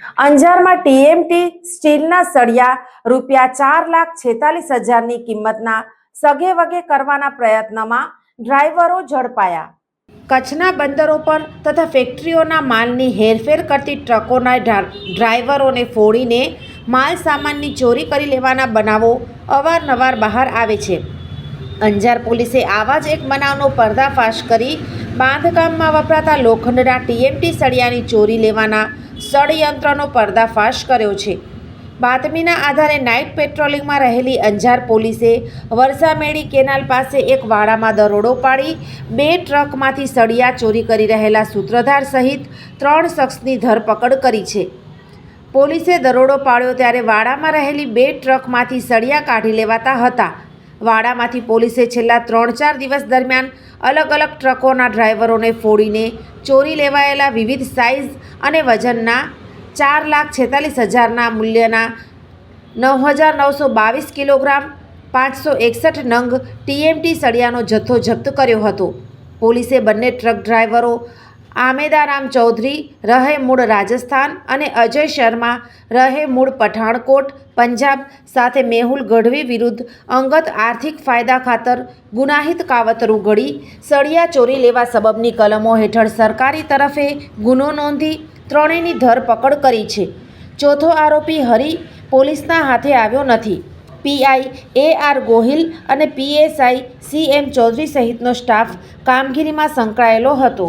અંજારમાં ટીએમટી સ્ટીલના સળિયા રૂપિયા ચાર લાખ છેતાલીસ હજારની કિંમતના સગે વગે કરવાના પ્રયત્નમાં ડ્રાઈવરો ઝડપાયા. કચ્છના બંદરો પર તથા ફેક્ટરીઓના માલની હેરફેર કરતી ટ્રકોના ડ્રાઈવરોને ફોડીને માલ સામાનની ચોરી કરી લેવાના બનાવો અવારનવાર બહાર આવે છે. અંજાર પોલીસે આવા જ એક બનાવનો પર્દાફાશ કરી બાંધકામમાં વપરાતા લોખંડના ટીએમટી સળિયાની ચોરી લેવાના ષડયંત્રનો પર્દાફાશ કર્યો છે. બાતમીના આધારે નાઇટ પેટ્રોલિંગમાં રહેલી અંજાર પોલીસે વરસામેડી કેનાલ પાસે એક વાડામાં દરોડો પાડી, બે ટ્રકમાંથી સળિયા ચોરી કરી રહેલા સૂત્રધાર સહિત ત્રણ શખ્સની ધરપકડ કરી છે. પોલીસે દરોડો પાડ્યો ત્યારે વાડામાં રહેલી બે ટ્રકમાંથી સળિયા કાઢી લેવાતા હતા. વાડામાંથી પોલીસે છેલ્લા ત્રણ ચાર દિવસ દરમિયાન અલગ અલગ ટ્રકોના ડ્રાઈવરોને ફોડીને ચોરી લેવાયેલા વિવિધ સાઇઝ અને વજનના ચાર લાખ છેતાલીસ હજારના મૂલ્યના નવ હજાર નવસો બાવીસ કિલોગ્રામ, પાંચસો એકસઠ નંગ ટીએમટી સળિયાનો જથ્થો જપ્ત કર્યો હતો. પોલીસે બંને ટ્રક ડ્રાઈવરો આમેદારામ ચૌધરી, રહે મૂળ રાજસ્થાન અને અજય શર્મા, રહે મૂળ પઠાણકોટ, પંજાબ સાથે મેહુલ ગઢવી વિરુદ્ધ અંગત આર્થિક ફાયદા ખાતર ગુનાહિત કાવતરું ઘડી સળિયા ચોરી લેવા સબબની કલમો હેઠળ સરકારી તરફે ગુનો નોંધી ત્રણેયની ધરપકડ કરી છે. ચોથો આરોપી હરી પોલીસના હાથે આવ્યો નથી. પીઆઈ એ આર ગોહિલ અને પીએસઆઈ સી એમ ચૌધરી સહિતનો સ્ટાફ કામગીરીમાં સંકળાયેલો હતો.